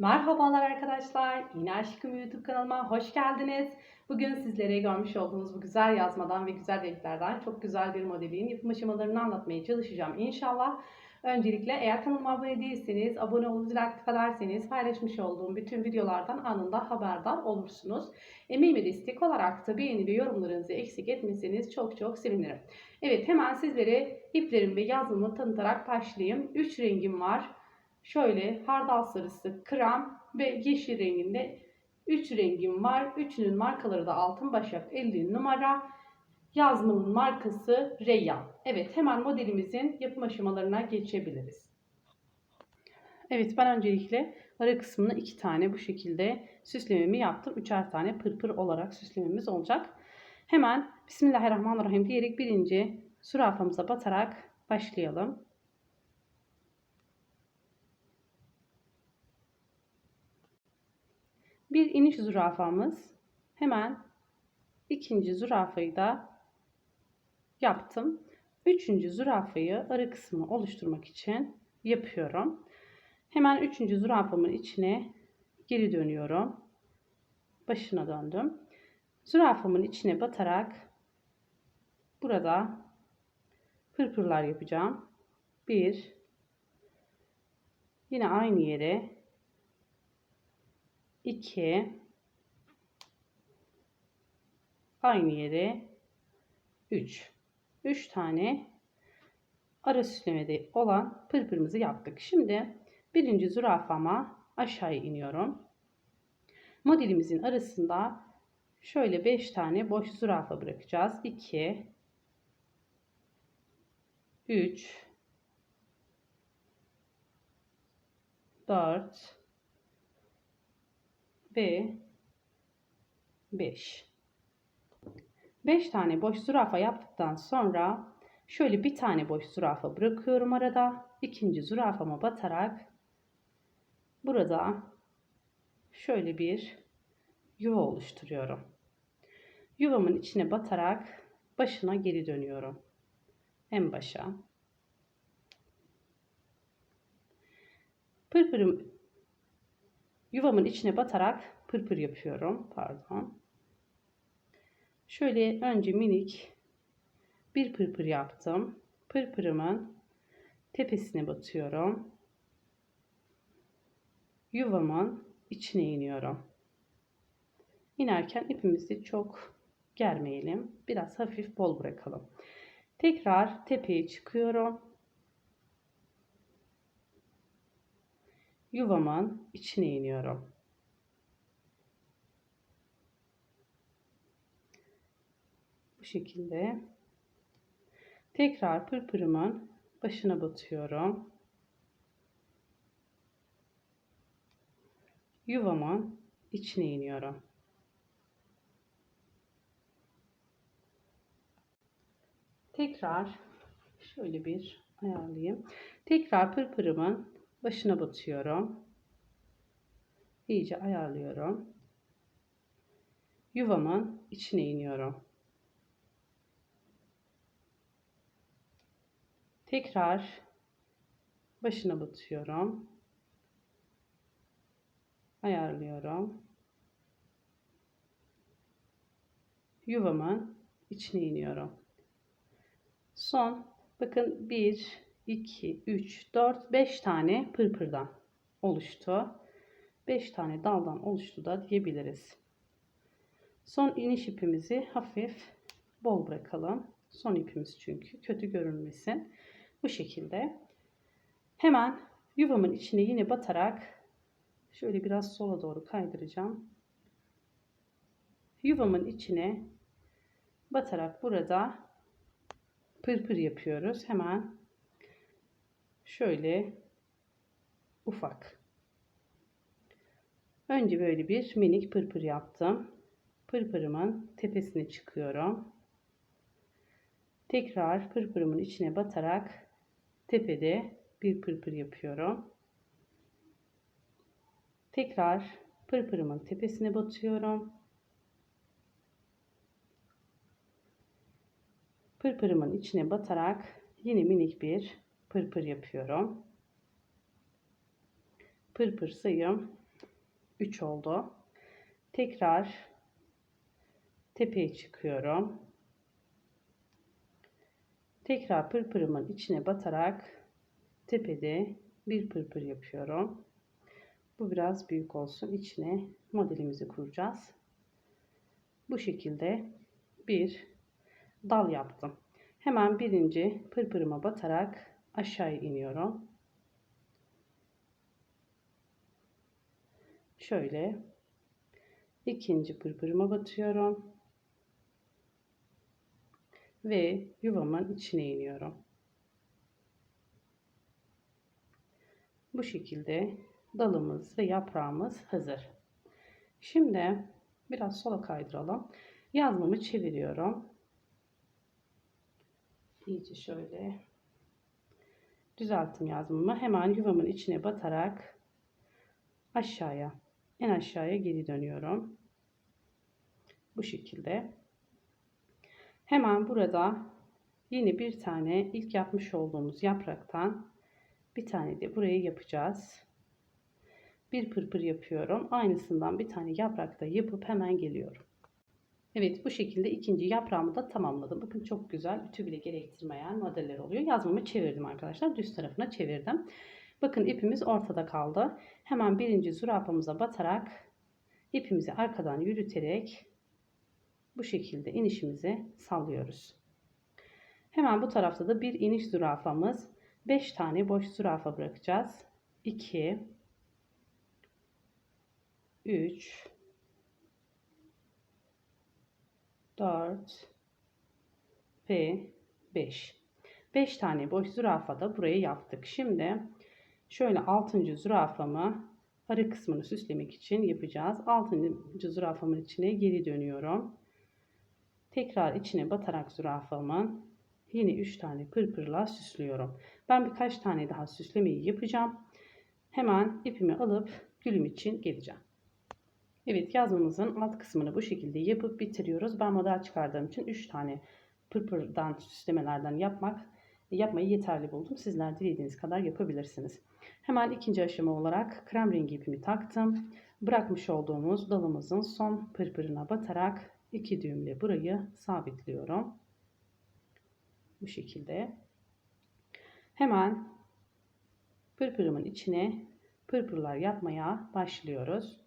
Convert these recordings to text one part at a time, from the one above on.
Merhabalar arkadaşlar. Yine Aşkım YouTube kanalıma hoş geldiniz. Bugün sizlere görmüş olduğunuz bu güzel yazmadan ve güzel renklerden çok güzel bir modelin yapım aşamalarını anlatmaya çalışacağım inşallah. Öncelikle eğer kanalıma abone değilseniz, abone olup zil aktif ederseniz paylaşmış olduğum bütün videolardan anında haberdar olursunuz. Emeğime destek olarak da beğeni ve yorumlarınızı eksik etmeseniz çok çok sevinirim. Evet hemen sizlere iplerim ve yazmamı tanıtarak başlayayım. 3 rengim var. Şöyle hardal sarısı, krem ve yeşil renginde 3 rengim var. Üçünün markaları da Altın Başak 50 numara. Yazmanın markası Reyyan. Evet hemen modelimizin yapım aşamalarına geçebiliriz. Evet ben öncelikle ara kısmını iki tane bu şekilde süslememi yaptım. Üçer tane pırpır olarak süslememiz olacak. Hemen Bismillahirrahmanirrahim diyerek birinci zürafamıza batarak başlayalım. Bir iniş zürafamız. Hemen ikinci zürafayı da yaptım. Üçüncü zürafayı arı kısmını oluşturmak için yapıyorum. Hemen üçüncü zürafamın içine geri dönüyorum. Başına döndüm. Zürafamın içine batarak burada pırpırlar yapacağım. Bir, yine aynı yere 2 aynı yere 3 3 tane ara süslemede olan pırpırımızı yaptık. Şimdi birinci zürafama aşağı iniyorum. Modelimizin arasında şöyle 5 tane boş zürafa bırakacağız. 2 3 4 ve 5. 5 tane boş zürafa yaptıktan sonra şöyle bir tane boş zürafa bırakıyorum arada. İkinci zürafama batarak burada şöyle bir yuva oluşturuyorum. Yuvamın içine batarak başına geri dönüyorum. En başa. Pırpırım Yuvamın içine batarak pırpır yapıyorum. Pardon. Şöyle önce minik bir pırpır yaptım. Pırpırımın tepesine batıyorum. Yuvamın içine iniyorum. İnerken ipimizi çok germeyelim. Biraz hafif bol bırakalım. Tekrar tepeye çıkıyorum. Yuvamın içine iniyorum. Bu şekilde tekrar pırpırımın başına batıyorum. Yuvamın içine iniyorum. Tekrar şöyle bir ayarlayayım. Tekrar pırpırımın başına batıyorum. İyice ayarlıyorum. Yuvamın içine iniyorum. Tekrar başına batıyorum. Ayarlıyorum. Yuvamın içine iniyorum. Son bakın 1 2, 3, 4, 5 tane pırpırdan oluştu. 5 tane daldan oluştu da diyebiliriz. Son iniş ipimizi hafif bol bırakalım. Son ipimiz çünkü kötü görünmesin. Bu şekilde. Hemen yuvamın içine yine batarak şöyle biraz sola doğru kaydıracağım. Yuvamın içine batarak burada pırpır yapıyoruz. Hemen şöyle ufak. Önce böyle bir minik pırpır yaptım. Pırpırımın tepesine çıkıyorum. Tekrar pırpırımın içine batarak tepede bir pırpır yapıyorum. Tekrar pırpırımın tepesine batıyorum. Pırpırımın içine batarak yine minik bir pırpır yapıyorum. Pırpır sayım 3 oldu. Tekrar tepeye çıkıyorum. Tekrar pırpırımın içine batarak tepede bir pırpır yapıyorum. Bu biraz büyük olsun. İçine modelimizi kuracağız. Bu şekilde bir dal yaptım. Hemen birinci pırpırıma batarak aşağıya iniyorum. Şöyle ikinci pırpırıma batıyorum ve yuvamın içine iniyorum. Bu şekilde dalımız ve yaprağımız hazır. Şimdi biraz sola kaydıralım. Yazmamı çeviriyorum. İyice şöyle düzelttim yazmamı. Hemen yuvamın içine batarak aşağıya en aşağıya geri dönüyorum. Bu şekilde. Hemen burada yeni bir tane ilk yapmış olduğumuz yapraktan bir tane de buraya yapacağız. Bir pırpır yapıyorum. Aynısından bir tane yaprakta yapıp hemen geliyorum. Evet bu şekilde ikinci yaprağımı da tamamladım. Bakın çok güzel ütü bile gerektirmeyen modeller oluyor. Yazmamı çevirdim arkadaşlar. Düz tarafına çevirdim. Bakın ipimiz ortada kaldı. Hemen birinci zürafamıza batarak ipimizi arkadan yürüterek bu şekilde inişimizi sallıyoruz. Hemen bu tarafta da bir iniş zürafamız. 5 tane boş zürafa bırakacağız. 2 3 4 ve 5. 5 tane boş zürafa da buraya yaptık. Şimdi şöyle 6. zürafamı arı kısmını süslemek için yapacağız. 6. zürafamın içine geri dönüyorum. Tekrar içine batarak zürafamın yine 3 tane pırpırla süslüyorum. Ben birkaç tane daha süslemeyi yapacağım. Hemen ipimi alıp gülüm için geleceğim. Evet yazmamızın alt kısmını bu şekilde yapıp bitiriyoruz. Ben model çıkardığım için 3 tane pırpırdan süslemelerden yapmak yapmayı yeterli buldum. Sizler dilediğiniz kadar yapabilirsiniz. Hemen ikinci aşama olarak krem rengi ipimi taktım. Bırakmış olduğumuz dalımızın son pırpırına batarak iki düğümle burayı sabitliyorum. Bu şekilde. Hemen pırpırımın içine pırpırlar yapmaya başlıyoruz.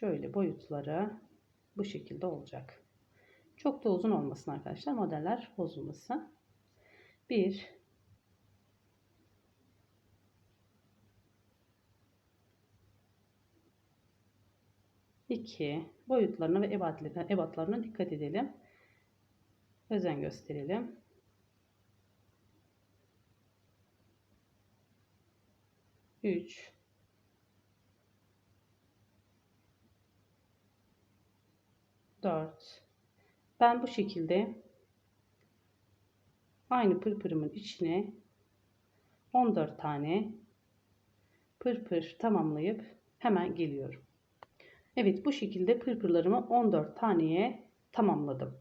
Şöyle boyutları bu şekilde olacak. Çok da uzun olmasın arkadaşlar. Modeller bozulmasın. 1 2 boyutlarına ve ebatlarına dikkat edelim. Özen gösterelim. 3 4 Ben bu şekilde aynı pırpırımın içine 14 tane pırpır tamamlayıp hemen geliyorum. Evet bu şekilde pırpırlarımı 14 taneye tamamladım.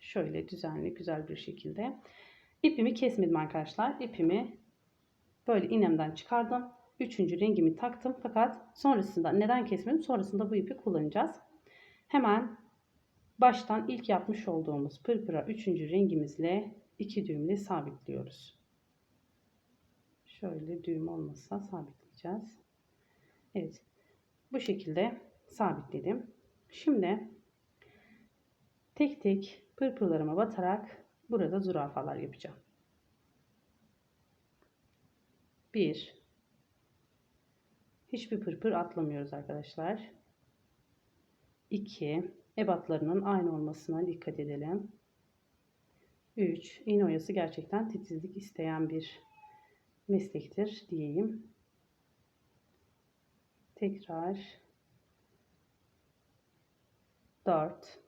Şöyle düzenli güzel bir şekilde. İpimi kesmedim arkadaşlar. İpimi böyle iğnemden çıkardım. Üçüncü rengimi taktım. Fakat sonrasında neden kesmedim? Sonrasında bu ipi kullanacağız. Hemen baştan ilk yapmış olduğumuz pırpıra üçüncü rengimizle iki düğümle sabitliyoruz. Şöyle düğüm olmasa sabitleyeceğiz. Evet. Bu şekilde sabitledim. Şimdi tek tek pırpırlarıma batarak burada zürafalar yapacağım. 1 Hiçbir pırpır atlamıyoruz arkadaşlar. 2 ebatlarının aynı olmasına dikkat edelim. 3 iğne oyası gerçekten titizlik isteyen bir meslektir diyeyim. Tekrar. 4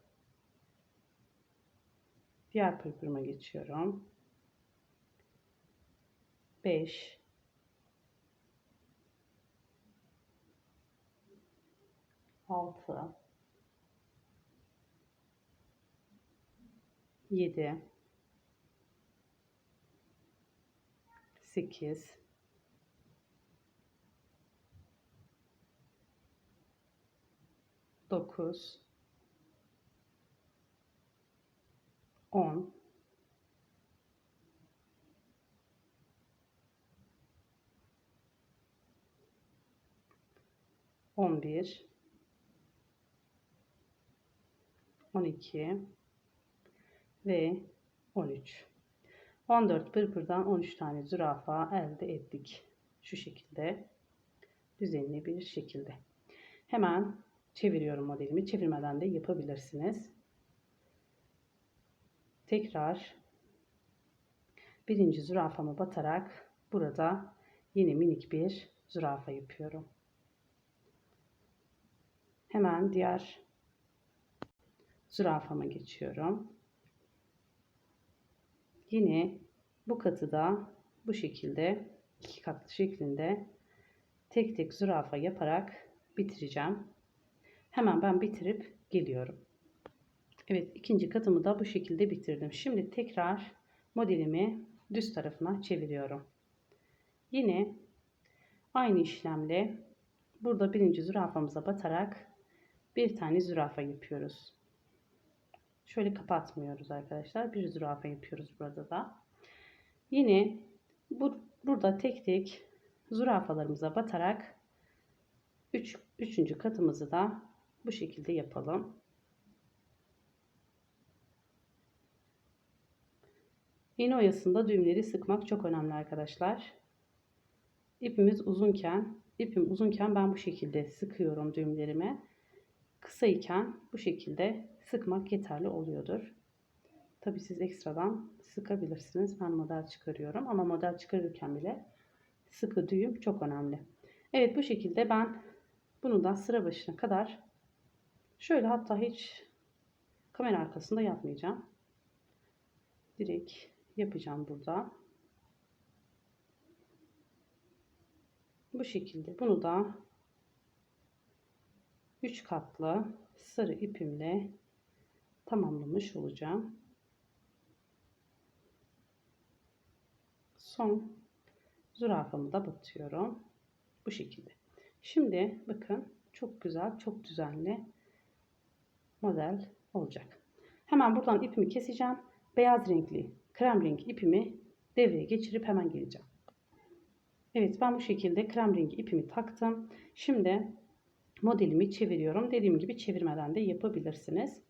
diğer pırpırıma geçiyorum. 5 6 7 8 9 10 11 12 ve 13 14 pırpırdan 13 tane zürafa elde ettik. Şu şekilde düzenli bir şekilde. Hemen çeviriyorum modelimi. Çevirmeden de yapabilirsiniz. Tekrar birinci zürafamı batarak burada yine minik bir zürafa yapıyorum. Hemen diğer zürafama geçiyorum. Yine bu katı da bu şekilde iki katlı şeklinde tek tek zürafa yaparak bitireceğim. Hemen ben bitirip geliyorum. Evet ikinci katımı da bu şekilde bitirdim. Şimdi tekrar modelimi düz tarafına çeviriyorum. Yine aynı işlemle burada birinci zürafamıza batarak bir tane zürafa yapıyoruz. Şöyle kapatmıyoruz arkadaşlar. Bir zürafa yapıyoruz burada da. Yine bu, burada tek tek zürafalarımıza batarak 3. Üç, üçüncü katımızı da bu şekilde yapalım. İğne oyasında düğümleri sıkmak çok önemli arkadaşlar. İpimiz uzunken, ipim uzunken ben bu şekilde sıkıyorum düğümlerimi. Kısayken bu şekilde sıkmak yeterli oluyordur. Tabi siz ekstradan sıkabilirsiniz. Ben model çıkarıyorum ama model çıkarırken bile sıkı düğüm çok önemli. Evet bu şekilde ben bunu da sıra başına kadar şöyle hatta hiç kamera arkasında yapmayacağım. Direkt yapacağım burada. Bu şekilde bunu da 3 katlı sarı ipimle tamamlamış olacağım. Son zürafamı da batıyorum. Bu şekilde. Şimdi bakın çok güzel, çok düzenli model olacak. Hemen buradan ipimi keseceğim. Beyaz renkli, krem renk ipimi devreye geçirip hemen geleceğim. Evet ben bu şekilde krem rengi ipimi taktım. Şimdi modelimi çeviriyorum. Dediğim gibi çevirmeden de yapabilirsiniz.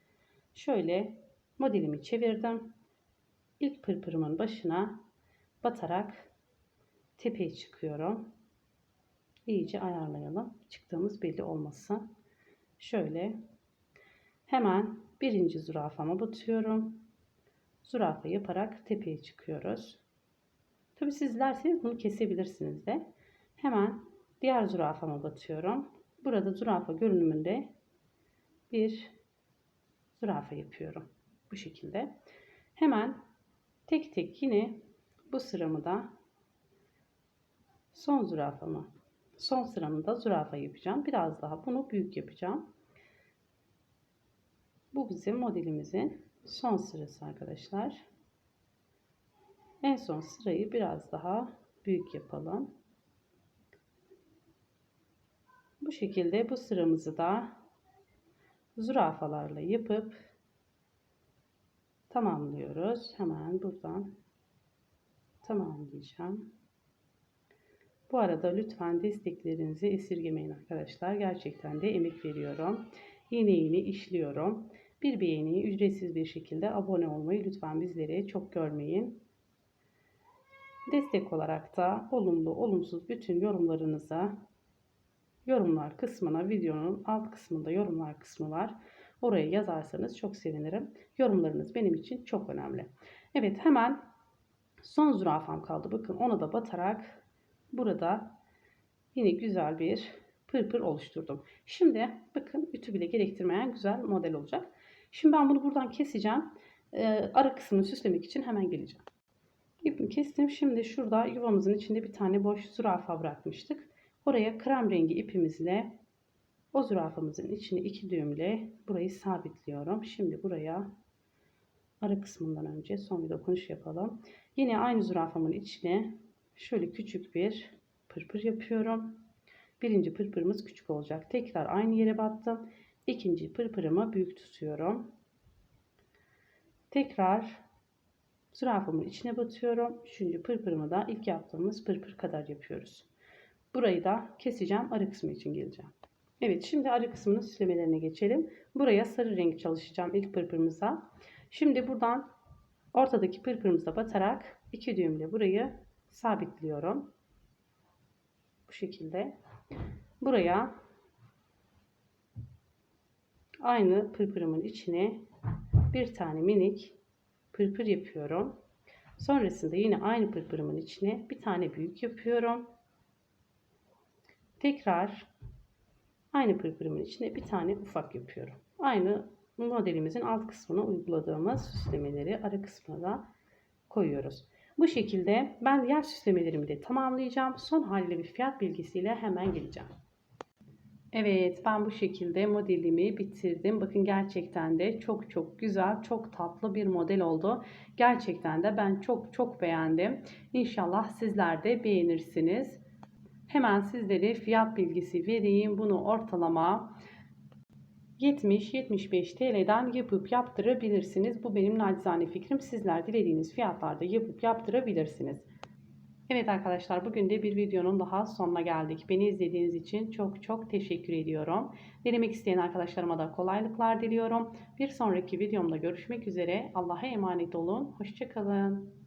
Şöyle modelimi çevirdim. İlk pırpırımın başına batarak tepeye çıkıyorum. İyice ayarlayalım. Çıktığımız belli olmasın. Şöyle hemen birinci zürafama batıyorum. Zürafa yaparak tepeye çıkıyoruz. Tabi siz bunu kesebilirsiniz de. Hemen diğer zürafama batıyorum. Burada zürafa görünümünde bir zürafa yapıyorum. Bu şekilde. Hemen tek tek yine bu sıramı da son zürafamı son sıramı da zürafa yapacağım. Biraz daha bunu büyük yapacağım. Bu bizim modelimizin son sırası arkadaşlar. En son sırayı biraz daha büyük yapalım. Bu şekilde bu sıramızı da zürafalarla yapıp tamamlıyoruz. Hemen buradan tamamlayacağım. Bu arada lütfen desteklerinizi esirgemeyin arkadaşlar. Gerçekten de emek veriyorum. Yine yine işliyorum. Bir beğeniyi ücretsiz bir şekilde abone olmayı lütfen bizlere çok görmeyin. Destek olarak da olumlu olumsuz bütün yorumlarınıza yorumlar kısmına videonun alt kısmında yorumlar kısmı var. Oraya yazarsanız çok sevinirim. Yorumlarınız benim için çok önemli. Evet hemen son zürafam kaldı. Bakın ona da batarak burada yine güzel bir pırpır oluşturdum. Şimdi bakın ütü bile gerektirmeyen güzel model olacak. Şimdi ben bunu buradan keseceğim. Ee, ara kısmını süslemek için hemen geleceğim. İpimi kestim. Şimdi şurada yuvamızın içinde bir tane boş zürafa bırakmıştık. Oraya krem rengi ipimizle o zürafamızın içine iki düğümle burayı sabitliyorum. Şimdi buraya ara kısmından önce son bir dokunuş yapalım. Yine aynı zürafamın içine şöyle küçük bir pırpır yapıyorum. Birinci pırpırımız küçük olacak. Tekrar aynı yere battım. ikinci pırpırımı büyük tutuyorum. Tekrar zürafamın içine batıyorum. Üçüncü pırpırımı da ilk yaptığımız pırpır kadar yapıyoruz. Burayı da keseceğim. Arı kısmı için geleceğim. Evet şimdi arı kısmının süslemelerine geçelim. Buraya sarı renk çalışacağım ilk pırpırımıza. Şimdi buradan ortadaki pırpırımıza batarak iki düğümle burayı sabitliyorum. Bu şekilde. Buraya aynı pırpırımın içine bir tane minik pırpır yapıyorum. Sonrasında yine aynı pırpırımın içine bir tane büyük yapıyorum. Tekrar aynı pırpırımın içine bir tane ufak yapıyorum. Aynı modelimizin alt kısmına uyguladığımız süslemeleri ara kısmına da koyuyoruz. Bu şekilde ben diğer süslemelerimi de tamamlayacağım. Son haliyle bir fiyat bilgisiyle hemen geleceğim. Evet ben bu şekilde modelimi bitirdim. Bakın gerçekten de çok çok güzel, çok tatlı bir model oldu. Gerçekten de ben çok çok beğendim. İnşallah sizler de beğenirsiniz. Hemen sizlere fiyat bilgisi vereyim. Bunu ortalama 70-75 TL'den yapıp yaptırabilirsiniz. Bu benim nacizane fikrim. Sizler dilediğiniz fiyatlarda yapıp yaptırabilirsiniz. Evet arkadaşlar bugün de bir videonun daha sonuna geldik. Beni izlediğiniz için çok çok teşekkür ediyorum. Denemek isteyen arkadaşlarıma da kolaylıklar diliyorum. Bir sonraki videomda görüşmek üzere. Allah'a emanet olun. Hoşçakalın.